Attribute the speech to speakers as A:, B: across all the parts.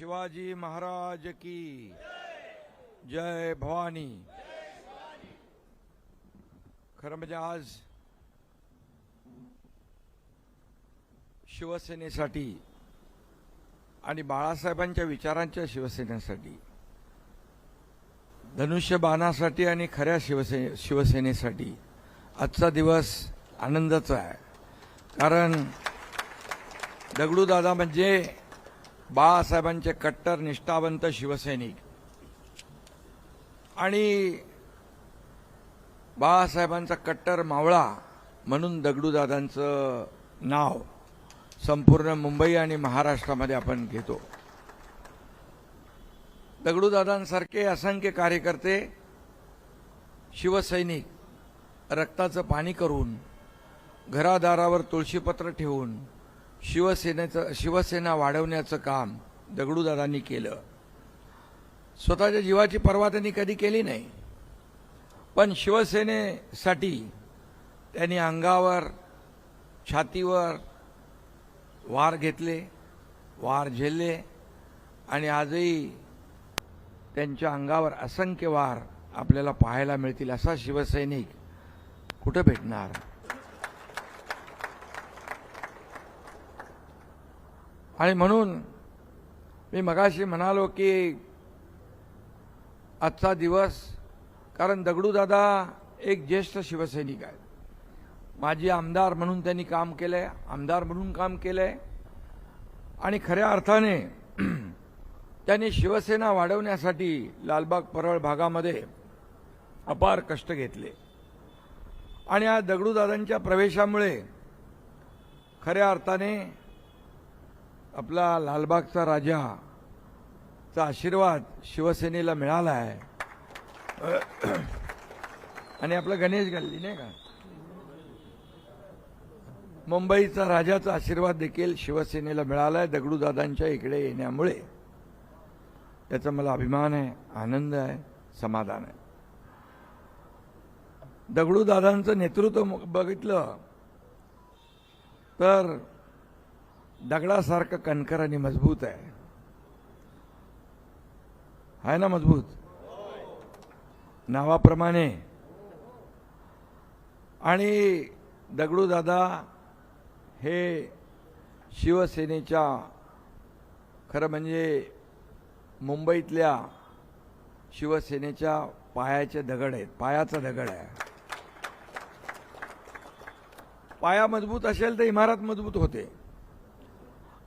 A: शिवाजी महाराज की। जय भवानी। खरं म्हणजे आज शिवसेनेसाठी आणि बाळासाहेबांच्या विचारांच्या शिवसेनेसाठी धनुष्यबाणासाठी आणि खऱ्या शिवसे शिवसेनेसाठी आजचा दिवस आनंदाचा आहे. कारण दगडूदादा म्हणजे बाळासाहेबांचे कट्टर निष्ठावंत शिवसैनिक. आणि बाळासाहेबांचा कट्टर मावळा म्हणून दगडूदादांचं नाव संपूर्ण मुंबई आणि महाराष्ट्रामध्ये आपण घेतो. दगडूदादांसारखे असंख्य कार्यकर्ते शिवसैनिक रक्ताचं पाणी करून घरादारावर तुळशीपत्र ठेवून शिवसेनेचं शिवसेना वाढवण्याचं काम दगडूदादांनी केलं. स्वतःच्या जीवाची पर्वा त्यांनी कधी केली नाही. पण शिवसेनेसाठी त्यांनी अंगावर छातीवर वार घेतले वार झेलले आणि आजही त्यांच्या अंगावर असंख्य वार आपल्याला पाहायला मिळतील असा शिवसैनिक कुठं भेटणार? आणि म्हणून मी मगाशी म्हणालो की आजचा दिवस कारण दगडूदादा एक ज्येष्ठ शिवसैनिक आहेत. माजी आमदार म्हणून त्यांनी काम केलंय आमदार म्हणून काम केलं आहे आणि खऱ्या अर्थाने त्यांनी शिवसेना वाढवण्यासाठी लालबाग परळ भागामध्ये अपार कष्ट घेतले. आणि या दगडूदादांच्या प्रवेशामुळे खऱ्या अर्थाने आपला लालबागचा राजा चा आशीर्वाद शिवसेनेला मिळाला आहे आणि आपलं गणेश गल्ली नाही का? मुंबईचा राजाचा आशीर्वाद देखील शिवसेनेला मिळाला आहे दगडूदादांच्या इकडे येण्यामुळे. त्याचा मला अभिमान आहे आनंद आहे समाधान आहे. दगडूदादांचं नेतृत्व बघितलं तर दगडासारखं कणकर आणि मजबूत आहे. आहे ना मजबूत? नावाप्रमाणे. आणि दगडूदादा हे शिवसेनेच्या खरं म्हणजे मुंबईतल्या शिवसेनेच्या पायाचे दगड आहेत. पायाचा दगड आहे. पाया मजबूत असेल तर इमारत मजबूत होते.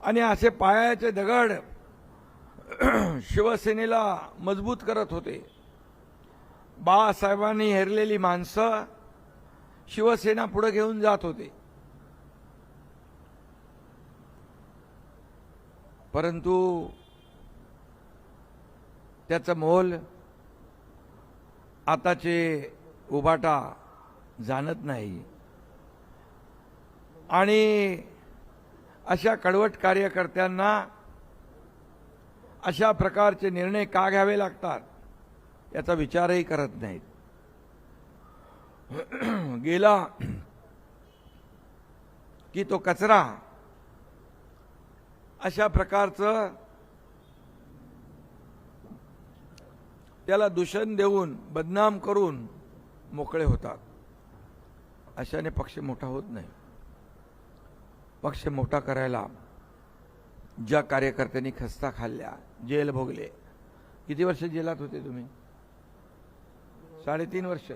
A: आणि असे पायाचे दगड शिवसेनेला मजबूत करत होते. बाळासाहेबांनी हेरलेली माणसं शिवसेना पुढे घेऊन जात होते. परंतु त्याचं मोल आताचे उबाटा जाणत नाही. आणि अशा कडवट कार्यकर्त्यांना अशा प्रकारचे निर्णय का घ्यावे लागतात याचा विचारही करत नाहीत. गेला की तो कचरा अशा प्रकारचं त्याला दूषण देऊन बदनाम करून मोकळे होतात. अशाने पक्ष मोठा होत नाही. पक्ष मोठा करायला ज्या कार्यकर्त्यांनी खस्ता खाल्ल्या जेल भोगले. किती वर्ष जेलात होते तुम्ही? साडेतीन वर्ष.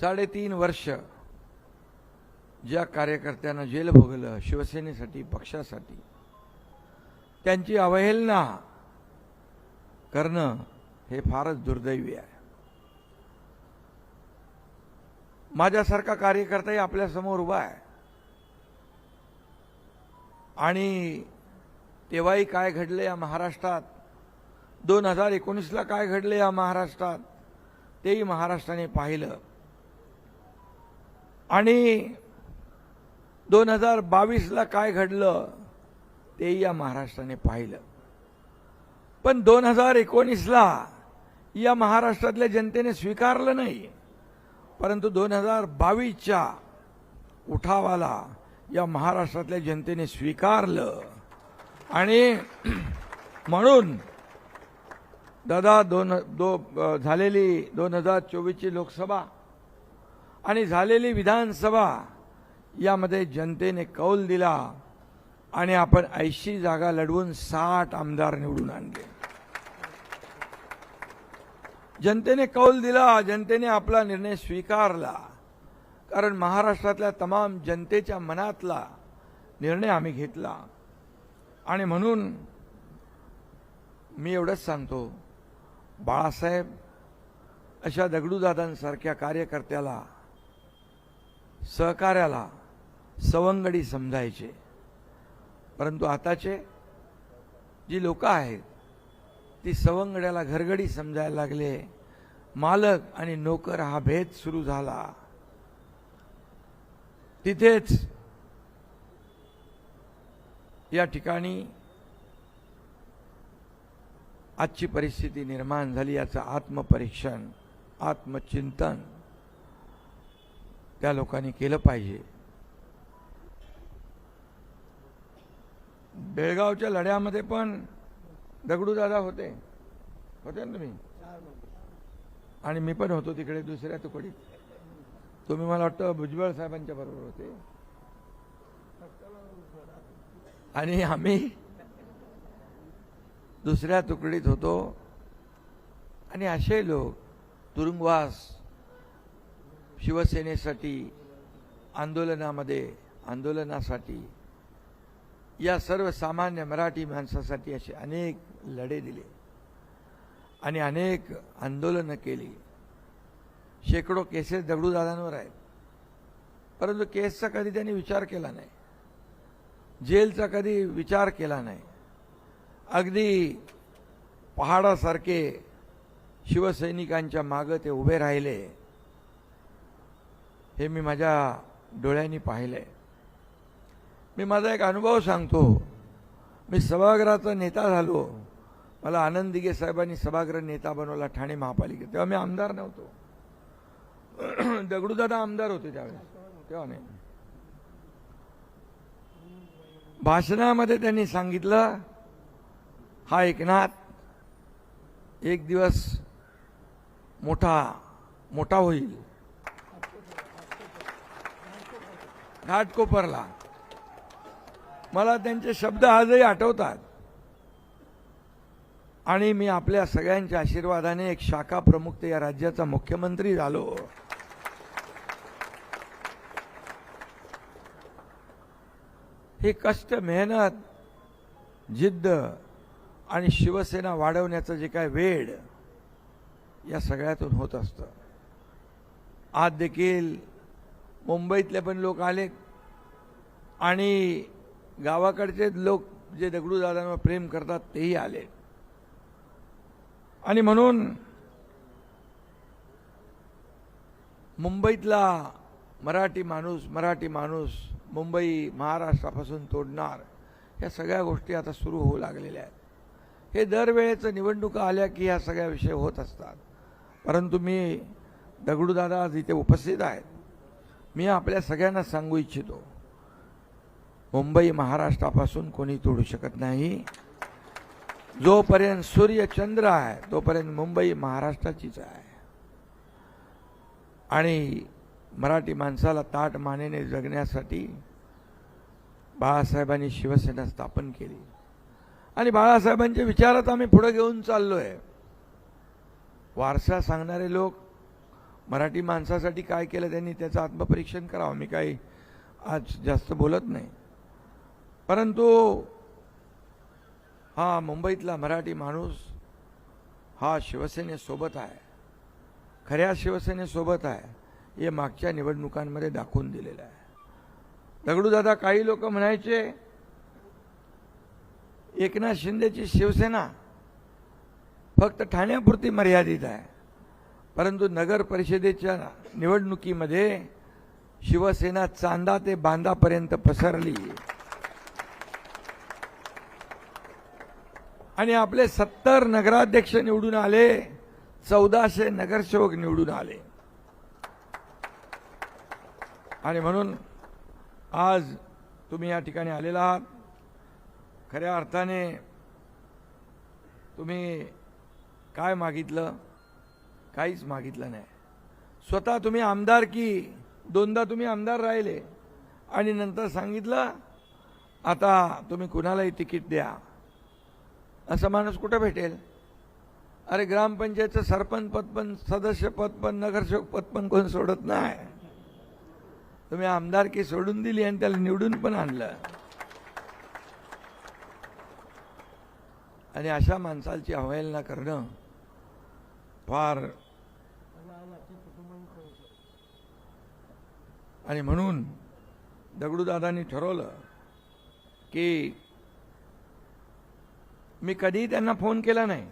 A: साडेतीन वर्ष ज्या कार्यकर्त्यांना जेल भोगलं शिवसेनेसाठी पक्षासाठी. त्यांची अवहेलना करणं हे फारच दुर्दैवी आहे. माझ्यासारखा कार्यकर्ताही आपल्यासमोर उभा आहे. आणि तेव्हाही काय घडले या महाराष्ट्रात? दोन हजार एकोणीसला काय घडले या महाराष्ट्रात? तेही महाराष्ट्राने पाहिलं. आणि दोन हजार बावीसला काय घडलं? तेही या महाराष्ट्राने पाहिलं. पण दोन हजार एकोणीसला या महाराष्ट्रातल्या जनतेने स्वीकारलं नाही. परंतु दोन हजार बावीसच्या उठावाला या महाराष्ट्रातल्या जनतेने स्वीकारलं. आणि म्हणून दादा दोन दो झालेली दोन हजार चोवीसची लोकसभा आणि झालेली विधानसभा यामध्ये जनतेने कौल दिला आणि आपण ऐंशी जागा लढवून साठ आमदार निवडून आणले. जनतेने कौल दिला जनतेने आपला निर्णय स्वीकारला. कारण महाराष्ट्रातल्या तमाम जनतेच्या मनातला निर्णय आम्ही घेतला. आणि म्हणून मी एवढंच सांगतो बाळासाहेब अशा दगडूदादांसारख्या कार्यकर्त्याला सहकार्याला सवंगडी समजायचे. परंतु आताचे जी लोकं आहेत ती सवंगड्याला घरगडी समजायला लागले. मालक आणि नोकर हा भेद सुरू झाला. तिथेच या ठिकाणी आजची परिस्थिती निर्माण झाली याचं आत्मपरीक्षण आत्मचिंतन त्या लोकांनी केलं पाहिजे. बेळगावच्या लढ्यामध्ये पण दगडूदादा होते. होते ना तुम्ही? आणि मी पण होतो तिकडे दुसऱ्या तुकडीत. तुम्ही मला वाटतं भुजबळ साहेबांच्या बरोबर होते. आणि आम्ही दुसऱ्या तुकडीत होतो. आणि असे लोक तुरुंगवास शिवसेनेसाठी आंदोलनामध्ये आंदोलनासाठी या सर्व सामान्य मराठी माणसासाठी असे अनेक लढे दिले आणि अनेक आंदोलनं केली. शेकडो केसेस दगडूदादांवर आहेत. परंतु केसचा कधी त्यांनी विचार केला नाही. जेलचा कधी विचार केला नाही. अगदी पहाडासारखे शिवसैनिकांच्या मागं ते उभे राहिले. हे मी माझ्या डोळ्यांनी पाहिलंय. मी माझा एक अनुभव सांगतो. मी सभागृहाचा नेता झालो. मला आनंद दिघे साहेबांनी सभागृह नेता बनवला ठाणे महापालिकेत. तेव्हा मी आमदार नव्हतो. दगडूदादा आमदार होते त्यावेळेस. तेव्हा नाही भाषणामध्ये त्यांनी सांगितलं हा एकनाथ एक दिवस मोठा मोठा होईल. घाटकोपरला मला त्यांचे शब्द आजही आठवतात. आणि मी आपल्या सगळ्यांच्या आशीर्वादाने एक शाखा प्रमुख ते या राज्याचा मुख्यमंत्री झालो. हे कष्ट मेहनत जिद्द आणि शिवसेना वाढवण्याचं जे काय वेळ या सगळ्यातून होत असतं. आज देखील मुंबईतले पण लोक आले आणि गावाकडचे लोक जे दगडूदादांवर प्रेम करतात तेही आले. आणि म्हणून मुंबईतला मराठी माणूस मराठी माणूस मुंबई महाराष्ट्रापासून तोडणार या सगळ्या गोष्टी आता सुरू होऊ लागलेल्या आहेत. हे दरवेळेचं निवडणुका आल्या की ह्या सगळ्या विषय होत असतात. परंतु मी दगडूदादा आज इथे उपस्थित आहेत. मी आपल्या सगळ्यांना सांगू इच्छितो. मुंबई महाराष्ट्रापासून कोणी तोडू शकत नाही. जोपर्यंत सूर्य चंद्र आहे तोपर्यंत मुंबई महाराष्ट्राचीच आहे. आणि मराठी माणसाला ताट मानेने जगण्यासाठी बाळासाहेबांनी शिवसेना स्थापन केली. आणि बाळासाहेबांच्या विचारात आम्ही पुढे घेऊन चाललो आहे वारसा सांगणारे लोक मराठी माणसासाठी काय केलं त्यांनी त्याचं आत्मपरीक्षण करावं. मी काही आज जास्त बोलत नाही. परंतु हा मुंबईतला मराठी माणूस हा शिवसेनेसोबत आहे. खऱ्या शिवसेनेसोबत आहे. हे मागच्या निवडणुकांमध्ये दाखवून दिलेलं आहे. दगडूदादा काही लोक म्हणायचे एकनाथ शिंदेची शिवसेना फक्त ठाण्यापुरती मर्यादित आहे. परंतु नगर परिषदेच्या निवडणुकीमध्ये शिवसेना चांदा ते बांदापर्यंत पसरली. आणि आपले सत्तर नगराध्यक्ष निवडून आले चौदाशे नगरसेवक निवडून आले. आणि म्हणून आज तुम्ही या ठिकाणी आलेला आहात. खऱ्या अर्थाने तुम्ही काय मागितलं? काहीच मागितलं नाही. स्वतः तुम्ही आमदार की दोनदा तुम्ही आमदार राहिले आणि नंतर सांगितलं आता तुम्ही कुणालाही तिकीट द्या. असं माणूस कुठं भेटेल? अरे ग्रामपंचायतचं सरपंच पद पण सदस्य पद पण नगरसेवक पद पण कोण सोडत नाही? तुम्ही आमदारकी सोडून दिली आणि त्याला निवडून पण आणलं. आणि अशा माणसाची अवहेलना करणं फार आणि म्हणून दगडूदादांनी ठरवलं की मी कधीही त्यांना फोन केला नाही.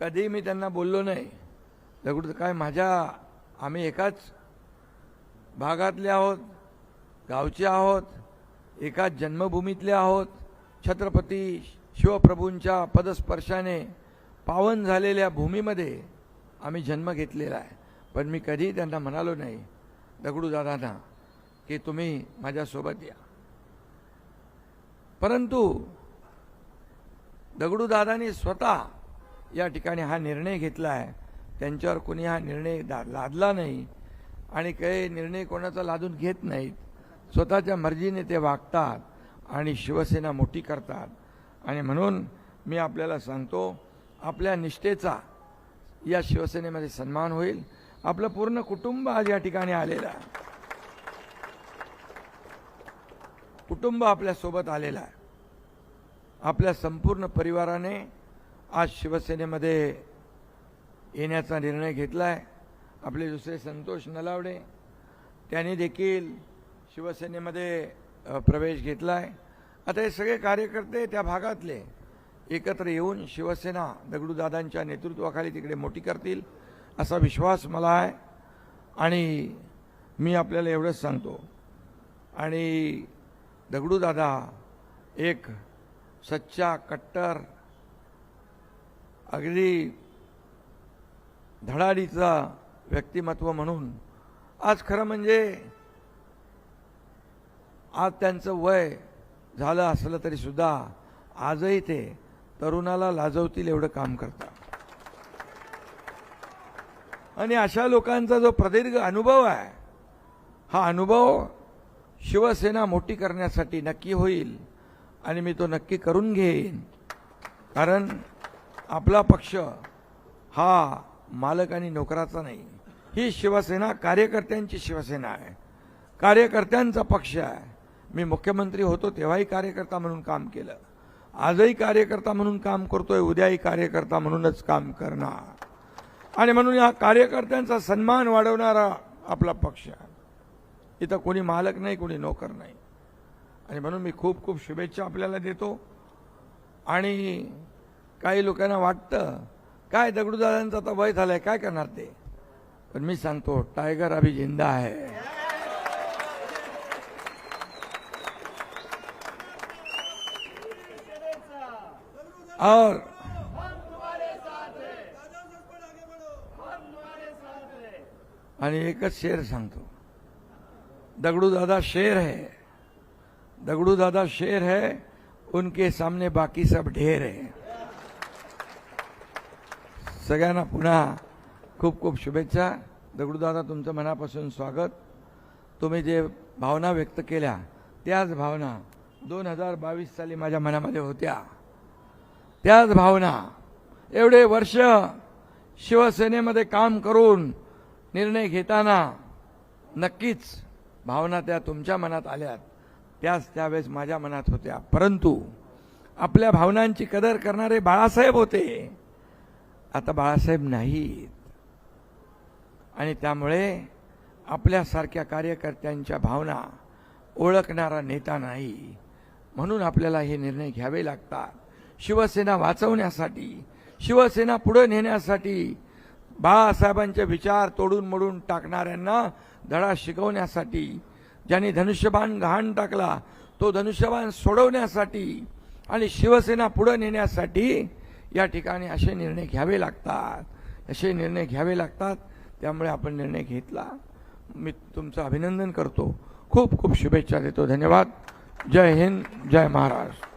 A: कधीही मी त्यांना बोललो नाही. दगडू काय माझ्या आम्ही एकाच भागातले आहोत गावचे आहोत एकाच जन्मभूमीतले आहोत. छत्रपती शिवप्रभूंच्या पदस्पर्शाने पावन झालेल्या भूमीमध्ये आम्ही जन्म घेतलेला आहे. पण मी कधीही त्यांना म्हणालो नाही दगडूदादांना की तुम्ही माझ्यासोबत या. परंतु दगडूदादांनी स्वतः या ठिकाणी हा निर्णय घेतला आहे. त्यांच्यावर कोणी हा निर्णय दा लादला नाही आणि काही निर्णय कोणाचा लादून घेत नाहीत. स्वतःच्या मर्जीने ते वागतात आणि शिवसेना मोठी करतात. आणि म्हणून मी आपल्याला सांगतो आपल्या निष्ठेचा या शिवसेनेमध्ये सन्मान होईल. आपलं पूर्ण कुटुंब आज या ठिकाणी आलेलं आहे. कुटुंब आपल्यासोबत आलेलं आहे. आपल्या संपूर्ण परिवाराने आज शिवसेनेमध्ये येण्याचा निर्णय घेतला आहे आपले दुसरे संतोष नलावडे त्यांनी देखील शिवसेनेमध्ये प्रवेश घेतला आहे आता हे सगळे कार्यकर्ते त्या भागातले एकत्र येऊन शिवसेना दगडूदादांच्या नेतृत्वाखाली तिकडे मोठी करतील असा विश्वास मला आहे. आणि मी आपल्याला एवढंच सांगतो. आणि दगडूदादा एक सच्चा कट्टर अगदी धडाडीचा व्यक्तिमत्व म्हणून. आज खरं म्हणजे आज त्यांचं वय झालं असलं तरी सुद्धा आजही ते तरुणाला लाजवतील एवढं काम करतात. आणि अशा लोकांचा जो प्रदीर्घ अनुभव आहे हा अनुभव शिवसेना मोठी करण्यासाठी नक्की होईल. आणि मी तो नक्की करून घेईन. कारण आपला पक्ष हा मालक आणि नोकराचा नाही. ही शिवसेना कार्यकर्त्यांची शिवसेना आहे. कार्यकर्त्यांचा पक्ष आहे. मी मुख्यमंत्री होतो तेव्हाही कार्यकर्ता म्हणून काम केलं. आजही कार्यकर्ता म्हणून काम करतोय उद्याही कार्यकर्ता म्हणूनच काम करणार. आणि म्हणून या कार्यकर्त्यांचा सन्मान वाढवणारा आपला पक्ष आहे. इथं कोणी मालक नाही कोणी नोकर नाही. आणि म्हणून मी खूप खूप शुभेच्छा आपल्याला देतो. आणि काही लोकांना वाटतं काय दगडूदादांचं आता वय झालंय काय करणार ते? पण मी सांगतो टायगर अभि जिंदा आहे और आणि एकच शेर सांगतो दगड़ू दादा शेर है. दगड़ू दादा शेर है उनके सामने बाकी सब ढेर है। सगळ्यांना पुन्हा खूप खूप शुभेच्छा। दगडूदादा तुमचं मनापासून स्वागत। तुम्ही जे भावना व्यक्त केल्या त्याच भावना दोन हजार बावीस साली माझ्या मनामध्ये होत्या। त्याच भावना एवढे वर्ष शिवसेनेमध्ये काम करून निर्णय घेताना नक्कीच भावना त्या तुमच्या मनात आल्यात। त्याच त्यावेळेस माझ्या मनात होत्या. परंतु आपल्या भावनांची कदर करणारे बाळासाहेब होते. आता बाळासाहेब नाहीत. आणि त्यामुळे आपल्यासारख्या कार्यकर्त्यांच्या भावना ओळखणारा नेता नाही. म्हणून आपल्याला हे निर्णय घ्यावे लागतात. शिवसेना वाचवण्यासाठी शिवसेना पुढे नेण्यासाठी बाळासाहेबांचे विचार तोडून मोडून टाकणाऱ्यांना धडा शिकवण्यासाठी ज्याने धनुष्यबाण घाण टाकला तो धनुष्यबाण सोडवण्यासाठी आणि शिवसेना पुढं नेण्यासाठी या ठिकाणी असे निर्णय घ्यावे लागतात. असे निर्णय घ्यावे लागतात त्यामुळे आपण निर्णय घेतला. मी तुमचं अभिनंदन करतो. खूप खूप शुभेच्छा देतो. धन्यवाद. जय हिंद जय महाराष्ट्र.